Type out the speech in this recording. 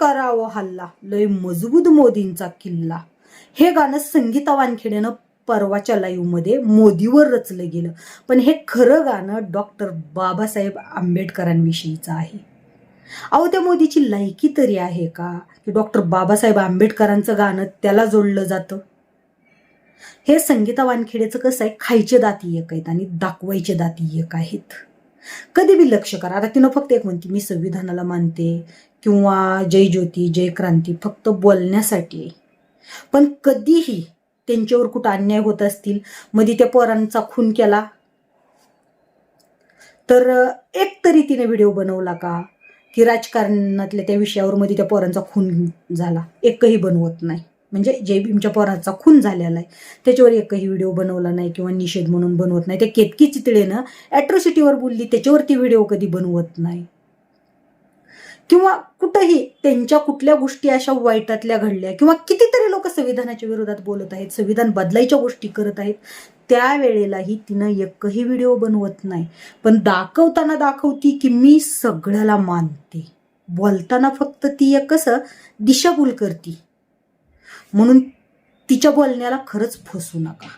करावं हल्ला. लय मजबूत मोदींचा किल्ला. हे गाणं संगीता वानखेड्यानं परवाच्या लाईव्हमध्ये मोदीवर रचलं गेलं. पण हे खरं गाणं डॉक्टर बाबासाहेब आंबेडकरांविषयीचं आहे. अहो त्या मोदीची लायकी तरी आहे का? की डॉक्टर बाबासाहेब आंबेडकरांचं गाणं त्याला जोडलं जातं? हे संगीता वानखेडेचं कसं आहे खायचे दाती एक आहेत आणि दाखवायचे दाती एक आहेत. कधी बी लक्ष करा. आता तिनं फक्त एक म्हणते मी संविधानाला मानते किंवा जय ज्योती जय क्रांती फक्त बोलण्यासाठी. आहे पण कधीही त्यांच्यावर कुठं अन्याय होत असतील मध्ये त्या पोरांचा खून केला तर एक तरी तिने व्हिडिओ बनवला का? की राजकारणातल्या त्या विषयावर मध्ये त्या पोरांचा खून झाला. एकही बनवत नाही. म्हणजे जे भीमच्या पोरांचा खून झालेला आहे त्याच्यावर एकही व्हिडिओ बनवला नाही किंवा निषेध म्हणून बनवत नाही. ते केतकी चितळेनं ॲट्रॉसिटीवर बोलली त्याच्यावरती व्हिडिओ कधी बनवत नाही. किंवा कुठंही त्यांच्या कुठल्या गोष्टी अशा वाईटातल्या घडल्या किंवा कितीतरी लोक संविधानाच्या विरोधात बोलत आहेत संविधान बदलायच्या गोष्टी करत आहेत त्यावेळेलाही तिनं एकही व्हिडिओ बनवत नाही. पण दाखवताना दाखवती की मी सगळ्याला मानते. बोलताना फक्त ती एक कसं दिशाभूल करती. म्हणून तिच्या बोलण्याला खरंच फसू नका.